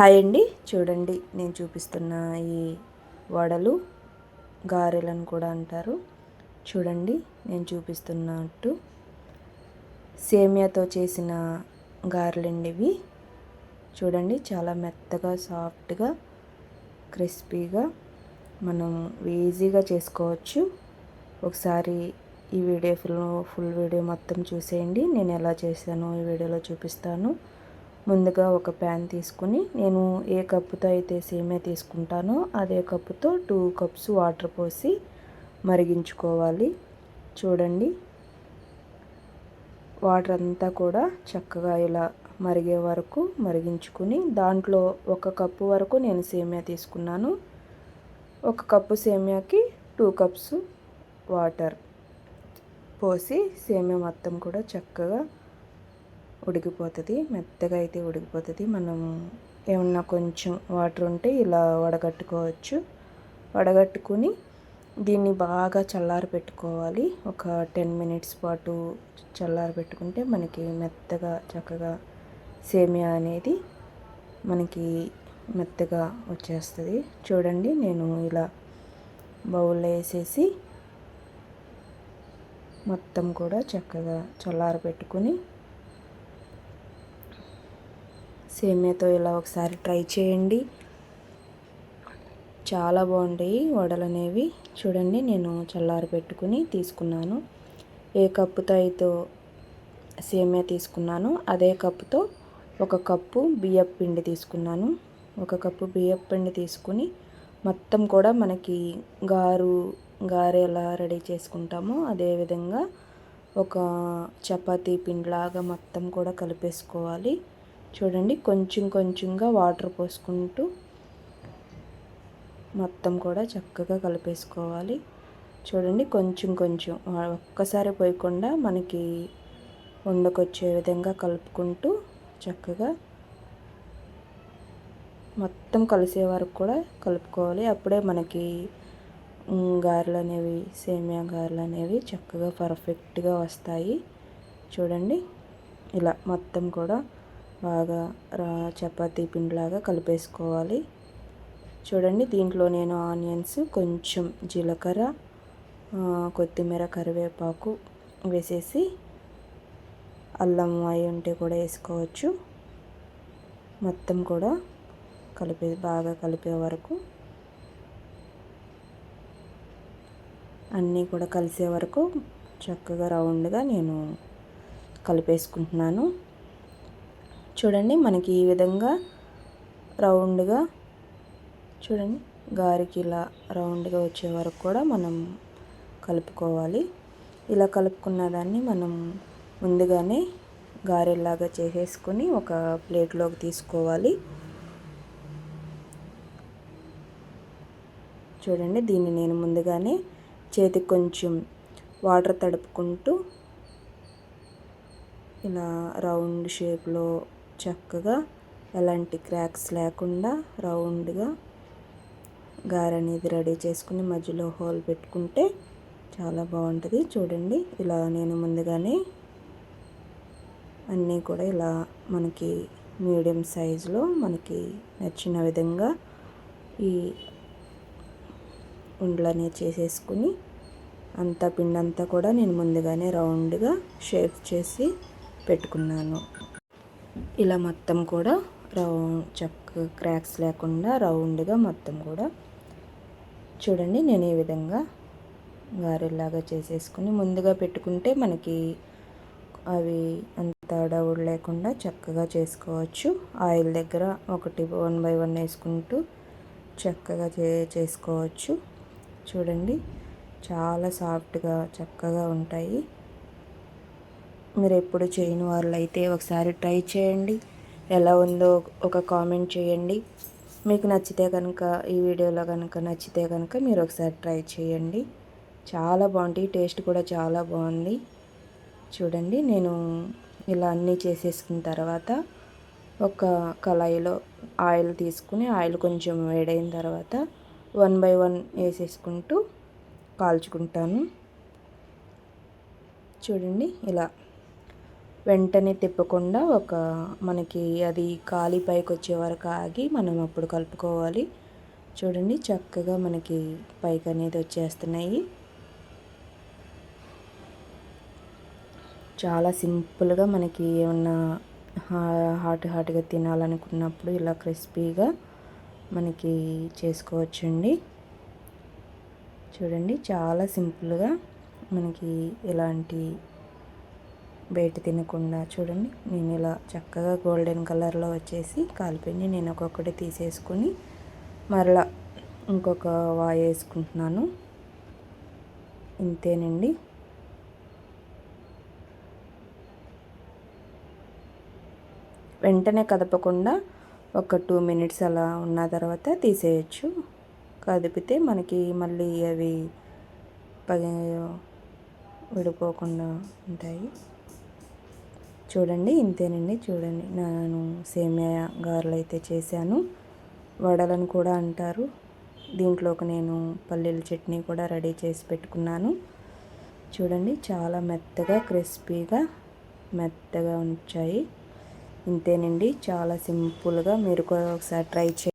Hi అండి. చూడండి నేను చూపిస్తున్న ఈ వడలు గారెలను కూడా అంటారు. చూడండి నేను చూపిస్తున్నట్టు సేమియాతో చేసిన గారెలండి ఇవి చూడండి చాలా మెత్తగా సాఫ్ట్గా క్రిస్పీగా మనం ఈజీగా చేసుకోవచ్చు. ఒకసారి ఈ వీడియో ఫుల్ ఫుల్ వీడియో మొత్తం చూసేయండి. నేను ఎలా చేశానో ఈ వీడియోలో చూపిస్తాను. ముందుగా ఒక ప్యాన్ తీసుకుని నేను ఏ కప్పుతో అయితే సేమే తీసుకుంటానో అదే కప్పుతో టూ కప్స్ వాటర్ పోసి మరిగించుకోవాలి. చూడండి. వాటర్ అంతా కూడా చక్కగా ఇలా మరిగే వరకు మరిగించుకుని దాంట్లో ఒక కప్పు వరకు నేను సేమియా తీసుకున్నాను. ఒక కప్పు సేమియాకి టూ కప్స్ వాటర్ పోసి సేమియా మొత్తం కూడా చక్కగా ఉడికిపోతుంది మెత్తగా అయితే ఉడికిపోతుంది. మనం ఏమన్నా కొంచెం వాటర్ ఉంటే ఇలా వడగట్టుకోవచ్చు. వడగట్టుకుని దీన్ని బాగా చల్లారి పెట్టుకోవాలి. ఒక టెన్ మినిట్స్ పాటు చల్లారి పెట్టుకుంటే మనకి మెత్తగా చక్కగా సేమియా అనేది మనకి మెత్తగా వచ్చేస్తుంది. చూడండి నేను ఇలా బౌల్లో వేసేసి మొత్తం కూడా చక్కగా చల్లారి పెట్టుకుని సేమియాతో ఇలా ఒకసారి ట్రై చేయండి. చాలా బాగుంటాయి వడలు అనేవి. చూడండి నేను చల్లారి పెట్టుకుని తీసుకున్నాను. ఏ కప్పుతో అయితే సేమియా తీసుకున్నాను అదే కప్పుతో ఒక కప్పు బియ్యపు పిండి తీసుకున్నాను. ఒక కప్పు బియ్యపు పిండి తీసుకుని మొత్తం కూడా మనకి గారు గారె ఎలా రెడీ చేసుకుంటామో అదేవిధంగా ఒక చపాతీ పిండిలాగా మొత్తం కూడా కలిపేసుకోవాలి. చూడండి కొంచెం కొంచెంగా వాటర్ పోసుకుంటూ మొత్తం కూడా చక్కగా కలిపేసుకోవాలి. చూడండి కొంచెం కొంచెం ఒక్కసారి పోయకుండా మనకి వండకొచ్చే విధంగా కలుపుకుంటూ చక్కగా మొత్తం కలిసే వరకు కూడా కలుపుకోవాలి. అప్పుడే మనకి గారెలు అనేవి సేమియా గారెలు అనేవి చక్కగా పర్ఫెక్ట్గా వస్తాయి. చూడండి ఇలా మొత్తం కూడా బాగా రా చపాతీ పిండిలాగా కలిపేసుకోవాలి. చూడండి దీంట్లో నేను ఆనియన్స్ కొంచెం జీలకర్ర కొత్తిమీర కరివేపాకు వేసేసి అల్లం అయి ఉంటే కూడా వేసుకోవచ్చు. మొత్తం కూడా కలిపే బాగా కలిపే వరకు అన్నీ కూడా కలిసే వరకు చక్కగా రౌండ్గా నేను కలిపేసుకుంటున్నాను. చూడండి మనకి ఈ విధంగా రౌండ్గా చూడండి గారికి ఇలా రౌండ్గా వచ్చే వరకు కూడా మనం కలుపుకోవాలి. ఇలా కలుపుకున్న దాన్ని మనం ముందుగానే గారెలాగా చేసేసుకొని ఒక ప్లేట్లోకి తీసుకోవాలి. చూడండి దీన్ని నేను ముందుగానే చేతికి కొంచెం వాటర్ తడుపుకుంటూ ఇలా రౌండ్ షేప్లో చక్కగా ఎలాంటి క్రాక్స్ లేకుండా రౌండ్గా గార అనేది రెడీ చేసుకుని మధ్యలో హోల్ పెట్టుకుంటే చాలా బాగుంటుంది. చూడండి ఇలా నేను ముందుగానే అన్నీ కూడా ఇలా మనకి మీడియం సైజులో మనకి నచ్చిన విధంగా ఈ ఉండలని చేసేసుకుని అంతా పిండంతా కూడా నేను ముందుగానే రౌండ్గా షేప్ చేసి పెట్టుకున్నాను. ఇలా మొత్తం కూడా రౌండ్ చక్క క్రాక్స్ లేకుండా రౌండ్గా మొత్తం కూడా చూడండి నేను ఈ విధంగా గారెలాగా చేసేసుకుని ముందుగా పెట్టుకుంటే మనకి అవి అంత డౌడ్ లేకుండా చక్కగా చేసుకోవచ్చు. ఆయిల్ దగ్గర ఒకటి వన్ బై వన్ వేసుకుంటూ చక్కగా చే చేసుకోవచ్చు. చూడండి చాలా సాఫ్ట్గా చక్కగా ఉంటాయి. మీరు ఎప్పుడు చేయని వాళ్ళు అయితే ఒకసారి ట్రై చేయండి. ఎలా ఉందో ఒక కామెంట్ చేయండి. మీకు నచ్చితే కనుక ఈ వీడియోలో కనుక నచ్చితే కనుక మీరు ఒకసారి ట్రై చేయండి. చాలా బాగుంటాయి టేస్ట్ కూడా చాలా బాగుంది. చూడండి నేను ఇలా అన్నీ చేసేసుకున్న తర్వాత ఒక కళాయిలో ఆయిల్ తీసుకుని ఆయిల్ కొంచెం వేడైన తర్వాత వన్ బై వన్ వేసేసుకుంటూ కాల్చుకుంటాను. చూడండి ఇలా వెంటనే తిప్పకుండా ఒక మనకి అది కాలి పైకి వచ్చే వరకు ఆగి మనం అప్పుడు కలుపుకోవాలి. చూడండి చక్కగా మనకి పైకి అనేది వచ్చేస్తున్నాయి. చాలా సింపుల్గా మనకి ఏమన్నా హాట్ హాట్గా తినాలనుకున్నప్పుడు ఇలా క్రిస్పీగా మనకి చేసుకోవచ్చండి. చూడండి చాలా సింపుల్గా మనకి ఇలాంటి బయట తినకుండా చూడండి. నేను ఇలా చక్కగా గోల్డెన్ కలర్లో వచ్చేసి కాలిపిండి నేను ఒక్కొక్కటి తీసేసుకొని మరలా ఇంకొక వాయి వేసుకుంటున్నాను. ఇంతేనండి. వెంటనే కదపకుండా ఒక టూ మినిట్స్ అలా ఉన్న తర్వాత తీసేయచ్చు. కదిపితే మనకి మళ్ళీ అవి పగ విడిపోకుండా ఉంటాయి. చూడండి ఇంతేనండి. చూడండి నేను సేమియా గారెలు అయితే చేశాను. వడలను కూడా అంటారు. దీంట్లోకి నేను పల్లీల చట్నీ కూడా రెడీ చేసి పెట్టుకున్నాను. చూడండి చాలా మెత్తగా క్రిస్పీగా మెత్తగా ఉంచాయి. ఇంతేనండి. చాలా సింపుల్గా మీరు కూడా ఒకసారి ట్రై చేయండి.